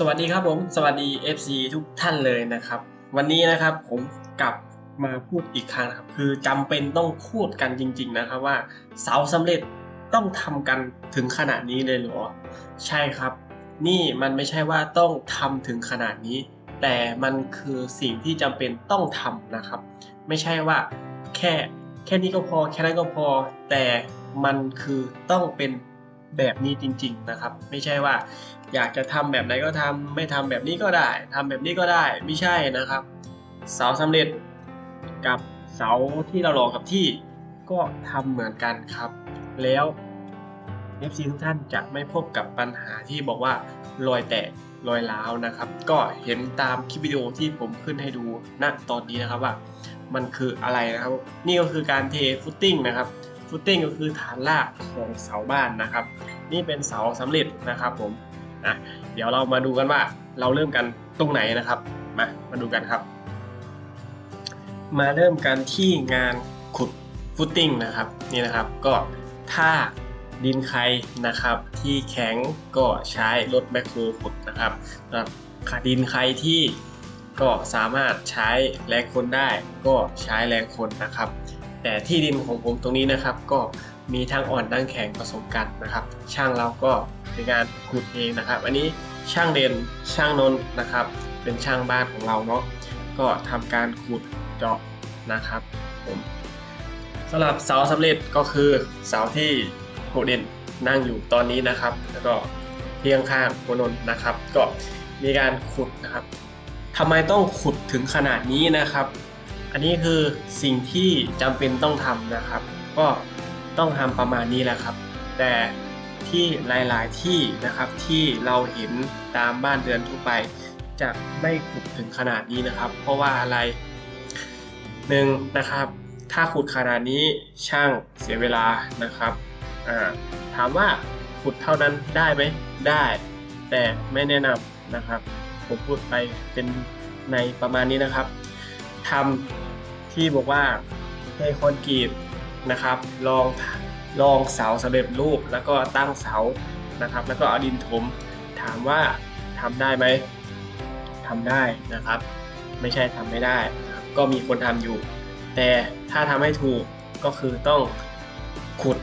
สวัสดีครับผม สวัสดี FC ทุกท่านเลยนะครับ วันนี้นะครับผมกลับมาพูดอีกครั้งนะครับ คือจำเป็นต้องพูดกันจริง ๆ นะครับว่าเสาสำเร็จต้องทำกันถึงขนาดนี้เลยเหรอ ใช่ครับ นี่มันไม่ใช่ว่าต้องทำถึงขนาดนี้ แต่มันคือสิ่งที่จำเป็นต้องทำนะครับ ไม่ใช่ว่าแค่แค่นี้ก็พอ แค่นั้นก็พอ แต่มันคือต้องเป็น แบบนี้จริง ๆนะครับ ไม่ใช่ว่า อยากจะทำแบบไหนก็ทำไม่ทำแบบนี้ก็ได้ทำแบบนี้ก็ได้ไม่ใช่นะครับ เสาสำเร็จกับเสาที่เรารอกับที่ก็ทำเหมือนกันครับ แล้ว FC ทุกท่านจะไม่พบกับปัญหาที่บอกว่ารอยแตกรอยร้าวนะครับ ก็เห็นตามคลิปวิดีโอที่ผมขึ้นให้ดูณตอนนี้นะครับว่า มันคืออะไรนะครับ นี่ก็คือการเทฟุตติ้งนะครับ ฟุตติ้งก็คือฐานรากของเสาบ้านนะครับ นี่เป็นเสาสำเร็จนะครับผมนะเดี๋ยวเรามาดูกันว่าเราเริ่มกันตรงไหนนะครับมามาดูกันครับ มาเริ่มกันที่งานขุดฟุตติ้งนะครับนี่นะครับก็ถ้าดินใครนะครับ ที่แข็งก็ใช้รถแมคโครขุดนะครับนะครับขาดินใครที่ก็สามารถใช้แรงคนได้ ก็ใช้แรงคนนะครับ แต่ที่ดินของผมตรงนี้นะครับ ก็มีทั้งอ่อนทั้งแข็งผสมกันนะครับ ช่างเราก็เป็นการขุดเองนะครับ อันนี้ช่างเด่นช่างนนท์นะครับ เป็นช่างบ้านของเราเนาะก็ทำการขุดเจาะนะครับผมสำหรับเสาสำเร็จก็คือเสาที่โคเด่นนั่งอยู่ตอนนี้นะครับ แล้วก็เรียงข้างโคนนนะครับ ก็มีการขุดนะครับทำไมต้องขุดถึงขนาดนี้นะครับ อันนี้คือสิ่งที่จำเป็นต้องทำนะครับ ก็ต้องทำประมาณนี้แหละครับ แต่ที่หลายๆที่นะครับที่เราเห็นตามบ้านเรือนทั่วไปจะไม่ขุดถึงขนาดนี้นะครับ เพราะว่าอะไรหนึ่งนะครับ ถ้าขุดขนาดนี้ช่างเสียเวลานะครับถามว่าขุดเท่านั้นได้ไหมได้ แต่ไม่แนะนำนะครับ ผมพูดไปเป็นในประมาณนี้นะครับ ทำที่บอกว่าเทคอนกรีตนะครับลองลองเสาสำเร็จรูปแล้วก็ตั้งเสานะครับ แล้วก็เอาดินถมถามว่าทำได้ไหมทำได้นะครับ ไม่ใช่ทำไม่ได้ ก็มีคนทำอยู่ แต่ถ้าทำให้ถูกก็คือต้องขุด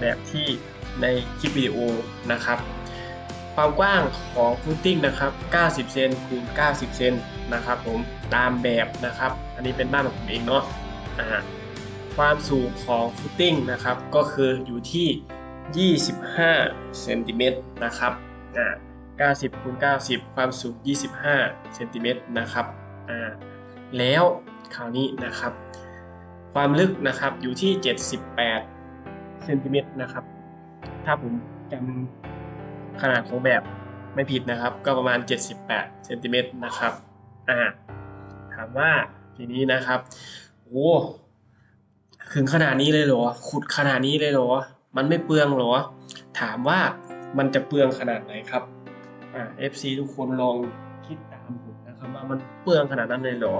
แบบที่ในคลิปวิดีโอนะครับ ความกว้างของฟุตติ้งนะครับ 90 เซนคูณ 90 เซนนะครับผมตามแบบนะครับ อันนี้เป็นบ้านของผมเองเนาะความสูงของฟุตติ้งนะครับ ก็คืออยู่ที่ 25 เซนติเมตรนะครับ90คูณ90 ความสูง 25 เซนติเมตรนะครับแล้วคราวนี้นะครับ ความลึกนะครับอยู่ที่ 78 เซนติเมตรนะครับ ถ้าผมจำ ขนาดของแบบไม่ผิดนะครับ ก็ประมาณ 78เซนติเมตรนะครับอ่าถามว่าทีนี้นะครับโอ้ถึงขนาดนี้เลยเหรอ ขุดขนาดนี้เลยเหรอ มันไม่เปลืองเหรอ ถามว่ามันจะเปลืองขนาดไหนครับอ่า FC ทุกคนลองคิดตามผมนะครับว่ามันเปลืองขนาดนั้นเลยเหรอ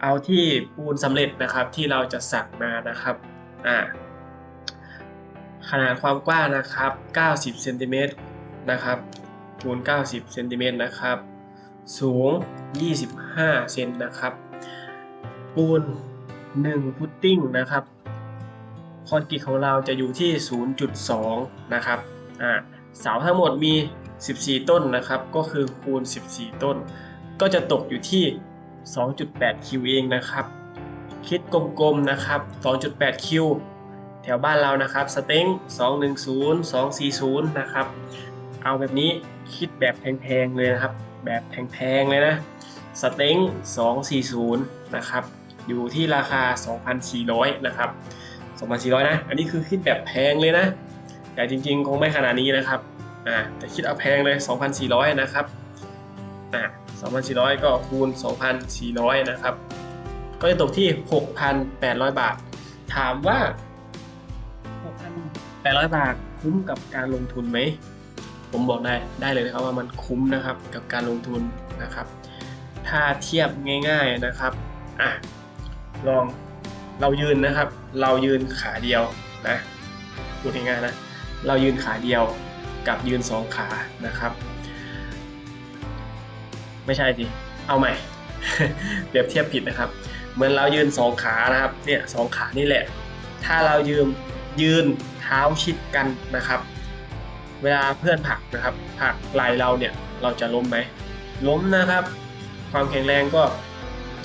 เอาที่ปูนสำเร็จนะครับที่เราจะสักมานะครับอ่า ขนาดความกว้างนะครับ 90เซนติเมตรนะครับคูณ90เซนติเมตรนะครับ สูง 25เซนนะครับปูน1ฟุตติ้งนะครับคอนกรีตของเราจะอยู่ที่ 0.2 นะครับอ่าเสาทั้งหมดมี 14 ต้นนะครับ ก็คือคูณ 14 ต้น ก็จะตกอยู่ที่ 2.8 คิวเองนะครับ คิดกลมๆนะครับ 2.8 คิว แถวบ้านเรานะครับสเต็ง210 240 นะครับ เอาแบบนี้คิดแบบแพงๆเลยนะครับ แบบแพงๆเลยนะสเต็ง240 นะครับ อยู่ที่ราคา 2,400 นะครับ 2,400 นะ อันนี้คือคิดแบบแพงเลยนะ แต่จริงๆ คงไม่ขนาดนี้นะครับอ่าแต่คิดเอาแพงเลย 2,400 นะครับอ่า2,400 ก็คูณ 2,400 นะครับ ก็จะตกที่ 6,800 บาท ถามว่า 6,800 บาทคุ้มกับการลงทุนไหม ผมบอกได้ได้เลยนะครับว่ามันคุ้มนะครับกับการลงทุนนะครับ ถ้าเทียบง่าย ๆนะครับอะลองเรายืนนะครับ เรายืนขาเดียวนะพูดง่ายๆนะเรายืนขาเดียวกับยืนสองขานะครับ ไม่ใช่สิเอาใหม่เปรียบเทียบผิดนะครับ เหมือนเรายืนสองขานะครับเนี่ยสองขานี่แหละ ถ้าเรายืนยืน เท้าชิดกันนะครับ เวลาเพื่อนผลักนะครับผลักไหลเราเนี่ยเราจะล้มไหมล้มนะครับ ความแข็งแรงก็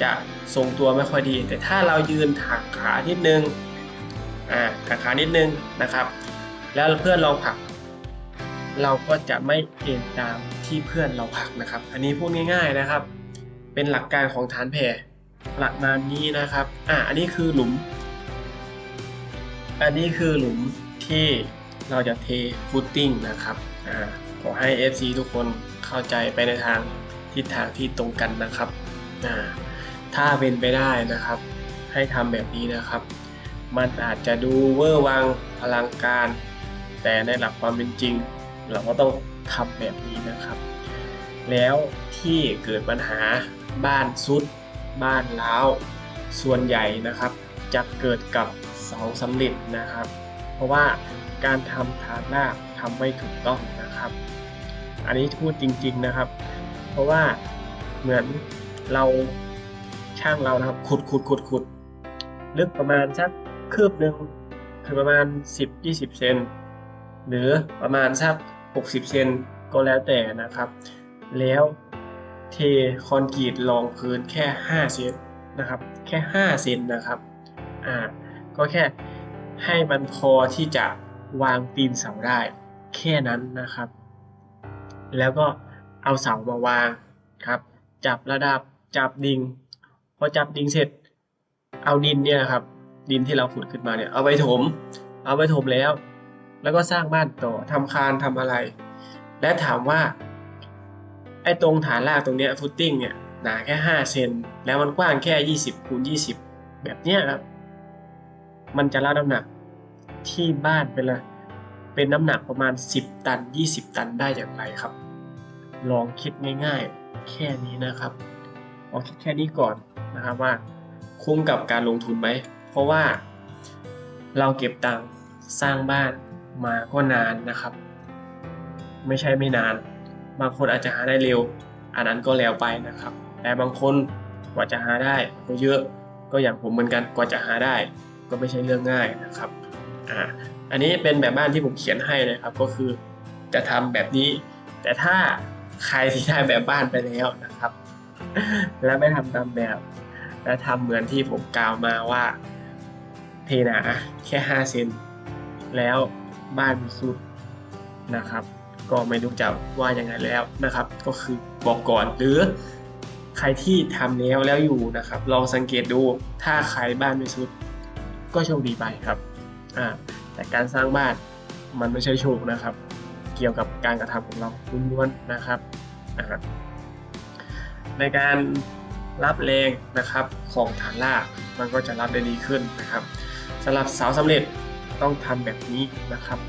จะทรงตัวไม่ค่อยดี แต่ถ้าเรายืนถักขานิดนึงอ่าถักขานิดนึงนะครับ แล้วเพื่อนลองผลัก เราก็จะไม่เอ็นตามที่เพื่อนเราผลักนะครับ อันนี้พูดง่าย ๆนะครับ เป็นหลักการของฐานแผ่หลักมานี้นะครับ อ่า อันนี้คือหลุม อันนี้คือหลุม ที่เราจะเทฟุตติ้งนะครับอขอให้ FC ทุกคนเข้าใจไปในทางทิศทางที่ตรงกันนะครับถ้าเป็นไปได้นะครับ ให้ทำแบบนี้นะครับ มันอาจจะดูเวอร์วังอลังการ แต่ในหลักความเป็นจริง เราก็ต้องทำแบบนี้นะครับ แล้วที่เกิดปัญหาบ้านซุด บ้านล้าวส่วนใหญ่นะครับ จะเกิดกับเสาสำเร็จนะครับ เพราะว่าการทำฐานรากทำไม่ถูกต้องนะครับ อันนี้พูดจริง ๆนะครับ เพราะว่าเหมือนเราช่างเรานะครับขุดขุดขุดขุดลึกประมาณสักคืบหนึ่งคือประมาณ 10-20 เซนหรือประมาณสัก 60 เซนก็แล้วแต่นะครับ แล้วเทคอนกรีตรองพื้นแค่ 5 เซนนะครับ แค่ 5 เซนนะครับ อ่า ก็แค่ ให้มันพอที่จะวางตีนเสาได้ แค่นั้นนะครับ แล้วก็เอาเสามาวางครับ จับระดับจับดิงพอจับดิงเสร็จ เอาดินเนี่ยครับ ดินที่เราขุดขึ้นมาเนี่ยเอาไปถม เอาไปถมแล้ว แล้วก็สร้างบ้านต่อทำคานทำอะไร และถามว่าไอ้ตรงฐานรากตรงเนี้ยฟุตติ้งเนี่ยหนาแค่5เซนแล้วมันกว้างแค่ 20คูณ20 แบบเนี้ยครับ มันจะรับน้ำหนักที่บ้านเป็นละเป็นน้ำหนักประมาณ 10 ตัน 20 ตันได้อย่างไรครับ ลองคิดง่ายๆ แค่นี้นะครับลองคิดแค่นี้ก่อนนะครับว่า คุ้มกับการลงทุนไหม เพราะว่าเราเก็บตังค์สร้างบ้านมาก็นานนะครับ ไม่ใช่ไม่นาน บางคนอาจจะหาได้เร็ว อันนั้นก็แล้วไปนะครับ แต่บางคนกว่าจะหาได้ก็เยอะก็อย่างผมเหมือนกันกว่าจะหาได้ ก็ไม่ใช่เรื่องง่ายนะครับอ่าอันนี้เป็นแบบบ้านที่ผมเขียนให้นะครับ ก็คือจะทำแบบนี้ แต่ถ้าใครที่ได้แบบบ้านไปแล้วนะครับ และไม่ทำตามแบบ และทำเหมือนที่ผมกล่าวมาว่าเทหนาแค่5เซนแล้วบ้านมีสุดนะครับ ก็ไม่รู้จะว่ายังไงแล้วนะครับ ก็คือบอกก่อนหรือใครที่ทำแล้วแล้วอยู่นะครับ ลองสังเกตดูถ้าใครบ้านไม่สุด ก็โชคดีไปครับอ่าแต่การสร้างบ้านมันไม่ใช่โชคนะครับ เกี่ยวกับการกระทำของเราล้วนๆนะครับอ่าในการรับแรงนะครับของฐานรากมันก็จะรับได้ดีขึ้นนะครับสำหรับเสาสำเร็จต้องทำแบบนี้นะครับ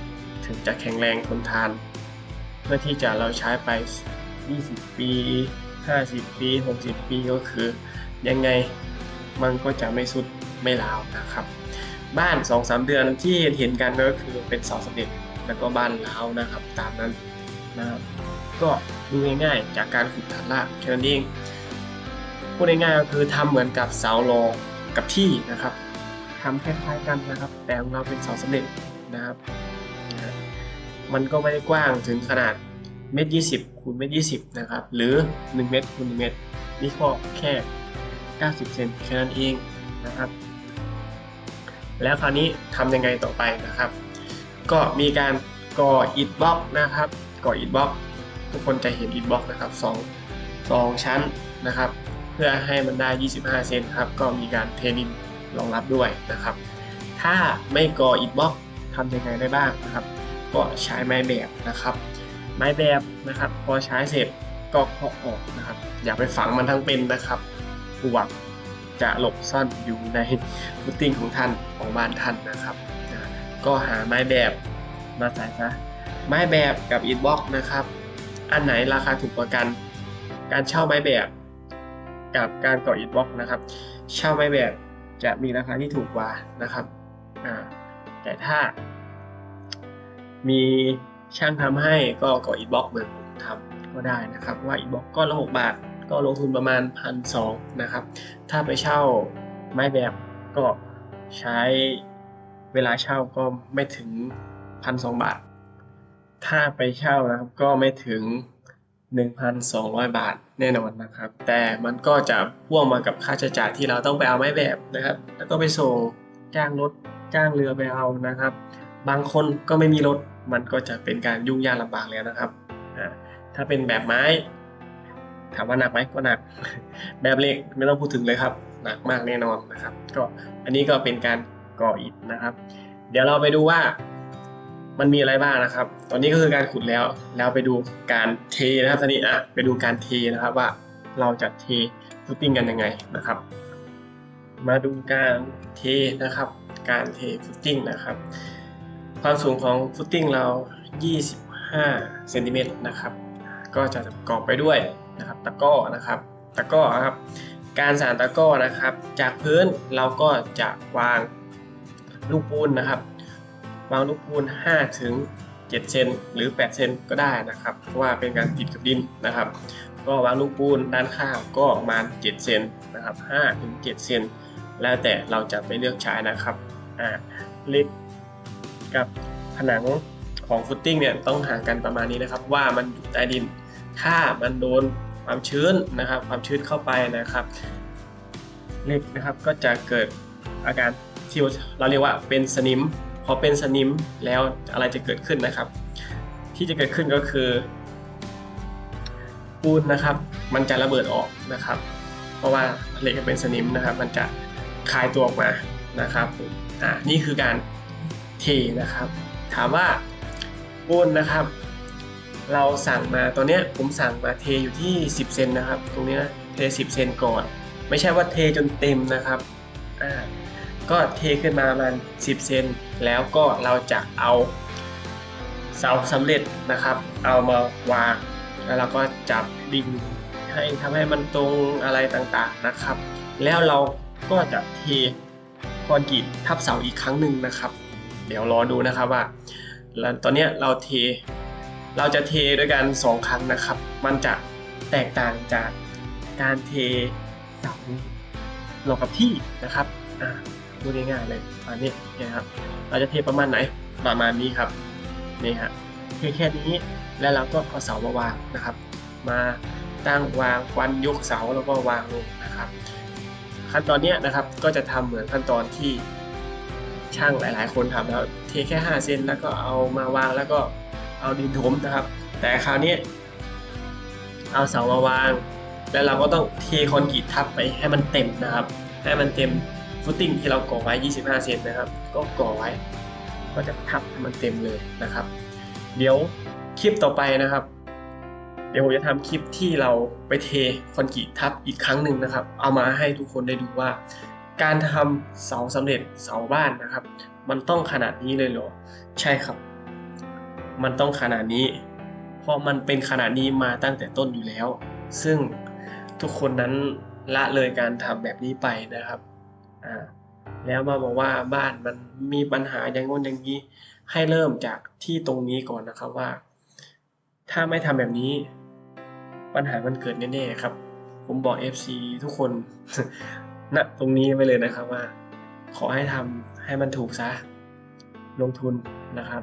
ถึงจะแข็งแรงทนทาน เพื่อที่จะเราใช้ไป 20 ปี 50 ปี 60 ปีก็คือ ยังไงมันก็จะไม่สุดไม่ลาวนะครับ บ้าน 2-3 เดือนที่เห็นกันก็คือเป็นเสาสำเร็จแล้วก็บ้านเล้านะครับ ตามนั้นนะครับก็ดูง่ายๆ จากการขุดฐานรากแค่นั้นเองพูดง่ายๆก็คือทำเหมือนกับเสารองกับที่นะครับทำคล้ายๆกันนะครับ แต่ของเราเป็นเสาสำเร็จนะครับนะมันก็ไม่ได้กว้างถึงขนาดเมตรยี่สิบคูณเมตรยี่สิบนะครับ หรือ 1 เมตรคูณ1เมตรนี่ก็แค่ 90 เซนแค่นั้นเองนะครับ แล้วคราวนี้ทำยังไงต่อไปนะครับ ก็มีการก่ออิฐบล็อกนะครับก่ออิฐบล็อกทุกคนจะเห็นอิฐบล็อกนะครับสองสองชั้นนะครับ เพื่อให้มันได้ 25 เซนครับก็มีการเทดินรองรับด้วยนะครับ ถ้าไม่ก่ออิฐบล็อกทำยังไงได้บ้างนะครับ ก็ใช้ไม้แบบนะครับ ไม้แบบนะครับ พอใช้เสร็จก็เคาะออกนะครับ อย่าไปฝังมันทั้งเป็นนะครับปลวก จะหลบซ่อนอยู่ในฟุตติ้งของท่านของบ้านท่านนะครับนะก็หาไม้แบบมาใส่ซะไม้แบบกับอิฐบล็อกนะครับ อันไหนราคาถูกกว่ากัน การเช่าไม้แบบ กับการก่ออิฐบล็อกนะครับ เช่าไม้แบบจะมีราคาที่ถูกกว่านะครับแต่ถ้า มีช่างทำให้ก็ก่ออิฐบล็อกเหมือนผมทำก็ได้นะครับ ว่าอิฐบล็อกก้อนละ6บาท ก็ลงทุนประมาณพันสองนะครับ ถ้าไปเช่าไม้แบบก็ใช้เวลาเช่าก็ไม่ถึงพันสองบาท ถ้าไปเช่านะครับก็ไม่ถึง 1,200 บาทแน่นอนนะครับ แต่มันก็จะพ่วงมากับค่าใช้จ่ายที่เราต้องไปเอาไม้แบบนะครับ แล้วก็ไปส่งจ้างรถจ้างเรือไปเอานะครับ บางคนก็ไม่มีรถมันก็จะเป็นการยุ่งยากลำบากแล้วนะครับ ถ้าเป็นแบบไม้ ถามว่าหนักไหมก็หนักแบบเหล็กไม่ต้องพูดถึงเลยครับ หนักมากแน่นอนนะครับ ก็อันนี้ก็เป็นการก่ออิฐนะครับ เดี๋ยวเราไปดูว่ามันมีอะไรบ้างนะครับ ตอนนี้ก็คือการขุดแล้ว แล้วไปดูการเทนะครับตอนนี้อะไปดูการเทนะครับว่าเราจะเทฟุตติ้งกันยังไงนะครับ มาดูการเทนะครับ การเทฟุตติ้งนะครับ ความสูงของฟุตติ้งเรา 25เซนติเมตรนะครับ ก็จะประกอบไปด้วย นะครับตะก้อนะครับตะก้อครับการสานตะก้อนะครับ จากพื้นเราก็จะวางลูกปูนนะครับ วางลูกปูน5ถึง7เซนหรือ 8 เซนก็ได้นะครับ เพราะว่าเป็นการติดกับดินนะครับ ก็วางลูกปูนด้านข้างก็ประมาณ7เซนนะครับ5ถึง7เซนแล้วแต่เราจะไปเลือกใช้นะครับอ่าล็กกับผนังของฟุตติ้งเนี่ยต้องห่างกันประมาณนี้นะครับ ว่ามันอยู่ใต้ดิน ถ้ามันโดน ความชื้นนะครับ ความชื้นเข้าไปนะครับเล็กนะครับก็จะเกิดอาการที่เราเรียกว่าเป็นสนิม พอเป็นสนิมแล้วอะไรจะเกิดขึ้นนะครับ ที่จะเกิดขึ้นก็คือปูนนะครับ มันจะระเบิดออกนะครับ เพราะว่าเหล็กเป็นสนิมนะครับ มันจะคลายตัวออกมานะครับอ่านี่คือการเทนะครับ ถามว่าปูนนะครับ เราสั่งมาตัวเนี้ผมสั่งมาเทอยู่ที่ 10 เซนนะครับ ตรงนี้นะเท 10 เซนก่อน ไม่ใช่ว่าเทจนเต็มนะครับอ่าก็เทขึ้นมาประมาณ 10 เซนแล้วก็เราจะเอาเสาสำเร็จนะครับ เอามาวางแล้วเราก็จับดิ่งให้ทำให้มันตรงอะไรต่างๆนะครับ แล้วเราก็จะเทคอนกรีตทับเสาอีกครั้งหนึ่งนะครับ เดี๋ยวรอดูนะครับว่าแล้วตอนนี้เราเท เราจะเทด้วยกันสองครั้งนะครับ มันจะแตกต่างจากการเทเสาลงกับที่นะครับอ่าพูง่ายๆเลยอันนี้นะครับ เราจะเทประมาณไหน ประมาณนี้ครับ นี่ฮะเทแค่นี้ แล้วเราก็เอาเสามาวางนะครับ มาตั้งวางควันยกเสาแล้วก็วางลงนะครับ ขั้นตอนเนี้ยนะครับ ก็จะทำเหมือนขั้นตอนที่ช่างหลาย ๆ คนทำแล้ว เทแค่ 5 เซนแล้วก็เอามาวางแล้วก็ เอาดินถมนะครับ แต่คราวนี้เอาเสามาวาง แล้วเราก็ต้องเทคอนกรีตทับไปให้มันเต็มนะครับ ให้มันเต็มฟุตติ้งที่เราก่อไว้ 25 เซนนะครับ ก็ก่อไว้ ก็จะทับให้มันเต็มเลยนะครับ เดี๋ยวคลิปต่อไปนะครับ เดี๋ยวผมจะทำคลิปที่เราไปเทคอนกรีตทับอีกครั้งหนึ่งนะครับ เอามาให้ทุกคนได้ดูว่า การทำเสาสำเร็จเสาบ้านนะครับ มันต้องขนาดนี้เลยเหรอ ใช่ครับ มันต้องขนาดนี้ เพราะมันเป็นขนาดนี้มาตั้งแต่ต้นอยู่แล้ว ซึ่งทุกคนนั้นละเลยการทำแบบนี้ไปนะครับอ่าแล้วมาบอกว่าบ้านมันมีปัญหาอย่างงู้นอย่างนี้ ให้เริ่มจากที่ตรงนี้ก่อนนะครับว่า ถ้าไม่ทำแบบนี้ ปัญหามันเกิดแน่ๆครับ ผมบอก FC ทุกคนณตรงนี้ไปเลยนะครับว่า ขอให้ทำให้มันถูกซะลงทุนนะครับ